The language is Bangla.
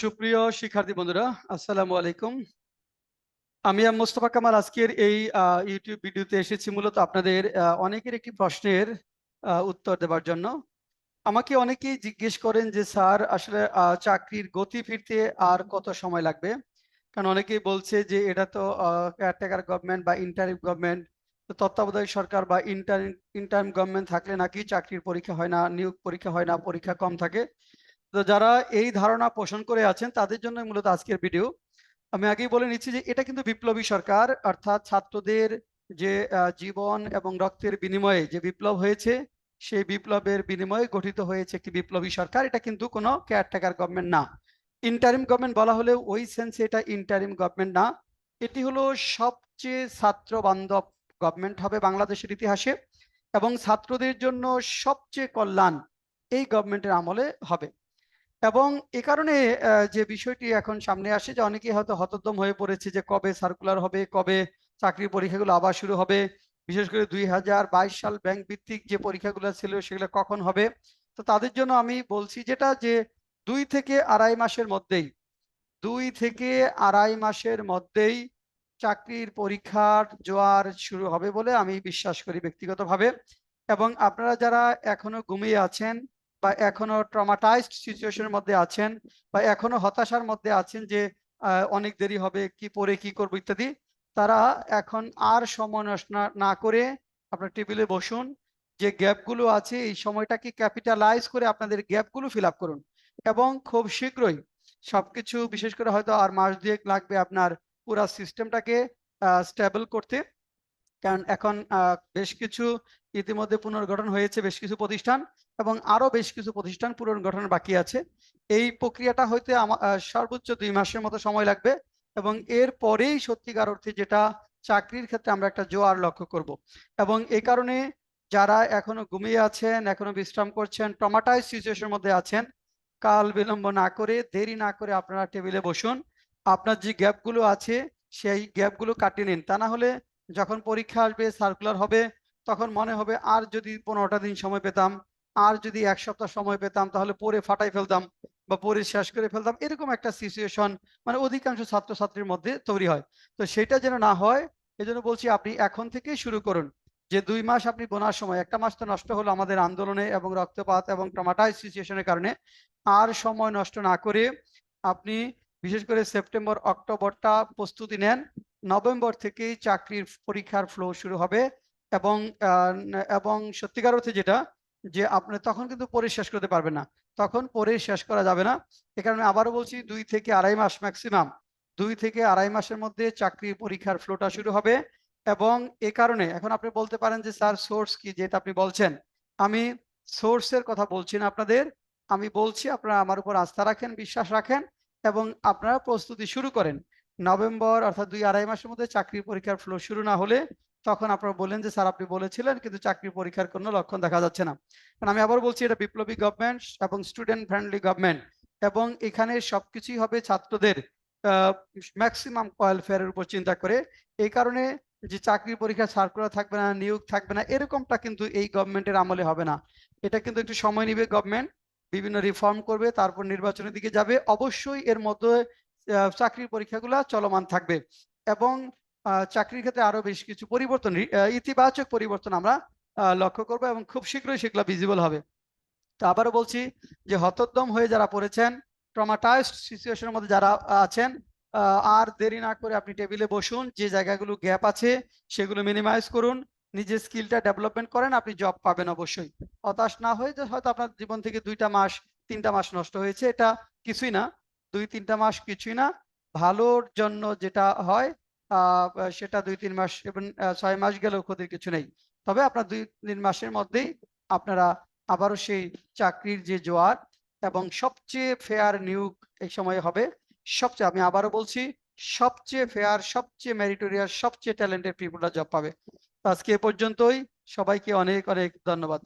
সুপ্রিয় শিক্ষার্থী বন্ধুরা, আসসালামু আলাইকুম। আমি মোস্তফা কামাল, আজকের এই ইউটিউব ভিডিওতে এসেছি মূলত আপনাদের অনেকের একটি প্রশ্নের উত্তর দেওয়ার জন্য। আমাকে অনেকেই জিজ্ঞেস করেন যে, স্যার, আসলে চাকরির গতি ফিরতে আর কত সময় লাগবে? কারণ অনেকেই বলছে যে, এটা তো কেয়ারটেকার গভর্নমেন্ট বা ইন্টারিম গভর্নমেন্ট তত্ত্বাবধায়ক সরকার বা ইন্টার ইন্টারিম গভর্নমেন্ট থাকলে নাকি চাকরির পরীক্ষা হয় না, নিয়োগ পরীক্ষা হয় না, পরীক্ষা কম থাকে। তো যারা এই ধারণা পোষণ করে আছেন, তাদের জন্য মূলত আজকের ভিডিও আমি আগেই বলে নিচ্ছি যে এটা কিন্তু বিপ্লবী সরকার, অর্থাৎ ছাত্রদের যে জীবন এবং রক্তের বিনিময়ে যে বিপ্লব হয়েছে, সেই বিপ্লবের বিনিময়ে গঠিত হয়েছে একটি বিপ্লবী সরকার। এটা কিন্তু কোনো কেয়ারটেকার গভর্নমেন্ট না। ইন্টারিম গভর্নমেন্ট বলা হলেও ওই সেন্সে এটা ইন্টারিম গভর্নমেন্ট না। এটি হলো সবচেয়ে ছাত্র বান্ধব গভর্নমেন্ট হবে বাংলাদেশের ইতিহাসে এবং ছাত্রদের জন্য সবচেয়ে কল্যাণ এই গভর্নমেন্টের আমলে হবে। এবং এ কারণে যে বিষয়টি এখন সামনে আসে যে অনেকেই হয়তো হতোদ্যম হয়ে পড়েছে যে কবে সার্কুলার হবে, কবে চাকরির পরীক্ষাগুলো আবার শুরু হবে। বিশেষ করে দুই হাজার বাইশ সাল ব্যাংক ভিত্তিক যে পরীক্ষাগুলো ছিল সেগুলো কখন হবে? তো তাদের জন্য আমি বলছি যেটা যে দুই থেকে আড়াই মাসের মধ্যেই, দুই থেকে আড়াই মাসের মধ্যেই চাকরির পরীক্ষার জোয়ার শুরু হবে বলে আমি বিশ্বাস করি ব্যক্তিগতভাবে। এবং আপনারা যারা এখনও ঘুমিয়ে আছেন বা এখনও ট্রমাটাইজড সিচুয়েশনের মধ্যে আছেন বা এখনও হতাশার মধ্যে আছেন যে অনেক দেরি হবে, কি পরে কি করব ইত্যাদি, তারা এখন আর সময় না- করে আপনার টেবিলে বসুন। যে গ্যাপগুলো আছে, এই সময়টাকে ক্যাপিটালাইজ করে আপনাদের গ্যাপগুলো ফিল আপ করুন এবং খুব শীঘ্রই সবকিছু, বিশেষ করে হয়তো আর মাস দুয়েক লাগবে আপনার পুরা সিস্টেমটাকে স্টেবল করতে। কারণ এখন বেশ কিছু ইতিমধ্যে পুনর্গঠন হয়েছে, বেশ কিছু প্রতিষ্ঠান এবং আরও বেশ কিছু প্রতিষ্ঠান পুনর্গঠন বাকি আছে। এই প্রক্রিয়াটা হইতে সর্বোচ্চ দুই মাসের মতো সময় লাগবে এবং এর পরেই সত্যিকার অর্থে যেটা চাকরির ক্ষেত্রে আমরা একটা জোয়ার লক্ষ্য করব। এবং এই কারণে যারা এখনও ঘুমিয়ে আছেন, এখনও বিশ্রাম করছেন টমাটাইজ সিচুয়েশনের মধ্যে আছেন, কাল বিলম্ব না করে, দেরি না করে আপনারা টেবিলে বসুন। আপনার যে গ্যাপগুলো আছে, সেই গ্যাপগুলো কাটিয়ে নিন। তা না হলে যখন পরীক্ষা আসবে সার্কুলার হবে, তখন মনে হবে আর যদি পনেরোটা দিন সময় পেতাম, আর যদি এক সপ্তাহ সময় পেতাম, তাহলে পড়ে ফাটাই ফেলতাম বা পড়ে শেষ করে ফেলতাম, এরকম একটা সিচুয়েশন মানে অধিকাংশ ছাত্রছাত্রীর মধ্যে তৈরি হয়। তো সেটা যেন না হয়, এজন্য বলছি আপনি এখন থেকেই শুরু করুন যে দুই মাস আপনি বোনার সময়, একটা মাস তো নষ্ট হলো আমাদের আন্দোলনে এবং রক্তপাত এবং ট্রমাটাইজ সিচুয়েশনের কারণে, আর সময় নষ্ট না করে আপনি বিশেষ করে সেপ্টেম্বর অক্টোবরটা প্রস্তুতি নেন নভেম্বর থেকেই চাকরির পরীক্ষার ফ্লো শুরু হবে এবং এবং সত্যিকার অর্থে যেটা, যে আপনি তখন কিন্তু পড়ে শেষ করতে পারবেন না। তখন পড়ে শেষ করা যাবে না। এ কারণে আবারও বলছি, দুই থেকে আড়াই মাস ম্যাক্সিমাম দুই থেকে আড়াই মাসের মধ্যে চাকরির পরীক্ষার ফ্লোটা শুরু হবে এবং এ কারণে, এখন আপনি বলতে পারেন যে, স্যার সোর্স কি? যেটা আপনি বলছেন। আমি সোর্সের কথা বলছি না আপনাদের। আমি বলছি, আপনারা আমার উপর আস্থা রাখেন, বিশ্বাস রাখেন এবং আপনারা প্রস্তুতি শুরু করেন। নভেম্বর অর্থাৎ দুই আড়াই মাসের মধ্যে চাকরির পরীক্ষার ফ্লো শুরু না হলে তখন আপনারা বললেন যে, স্যার, আপনি বলেছিলেন, কিন্তু চাকরির পরীক্ষার কোনো লক্ষণ দেখা যাচ্ছে না। কারণ আমি আবার বলছি, এটা বিপ্লবী গভর্নমেন্ট এবং স্টুডেন্ট ফ্রেন্ডলি গভর্নমেন্ট এবং এখানে সবকিছুই হবে ছাত্রদের ম্যাক্সিমাম ওয়েলফেয়ারের উপর চিন্তা করে। এই কারণে যে চাকরির পরীক্ষা সার্কুলার থাকবে না, নিয়োগ থাকবে না, এরকমটা কিন্তু এই গভর্নমেন্টের আমলে হবে না। এটা কিন্তু একটু সময় নিবে গভর্নমেন্ট বিভিন্ন রিফর্ম করবে, তারপর নির্বাচনের দিকে যাবে। অবশ্যই এর মধ্যে চাকরির পরীক্ষাগুলো চলমান থাকবে এবং চাকরির ক্ষেত্রে আরও বেশ কিছু পরিবর্তন ইতিবাচক পরিবর্তন আমরা লক্ষ্য করব এবং খুব শীঘ্রই সেগুলো ভিজিবল হবে। তো আবারও বলছি যে হতোদ্যম হয়ে যারা পড়েছেন ট্রমাটাইজড সিচুয়েশনের মধ্যে যারা আছেন আর দেরি না করে আপনি টেবিলে বসুন, যে জায়গাগুলো গ্যাপ আছে সেগুলো মিনিমাইজ করুন, নিজের স্কিলটা ডেভেলপমেন্ট করেন, আপনি জব পাবেন অবশ্যই। হতাশ না হয়ে যে হয়তো আপনার জীবন থেকে দুইটা মাস, তিনটা মাস নষ্ট হয়েছে, এটা কিছুই না। দুই তিনটা মাস কিছুই না। ভালোর জন্য যেটা হয় সেটা দুই তিন মাস এবং ছয় মাস গেলেও ক্ষতির কিছু নেই। তবে আপনার দুই তিন মাসের মধ্যেই আপনারা আবারও সেই চাকরির যে জোয়ার এবং সবচেয়ে ফেয়ার নিয়োগ এই সময় হবে, সবচেয়ে আমি আবারও বলছি, সবচেয়ে ফেয়ার, সবচেয়ে মেরিটোরিয়াস, সবচেয়ে ট্যালেন্টেড পিপুলরা জব পাবে। আজকে এ পর্যন্তই। সবাইকে অনেক অনেক ধন্যবাদ।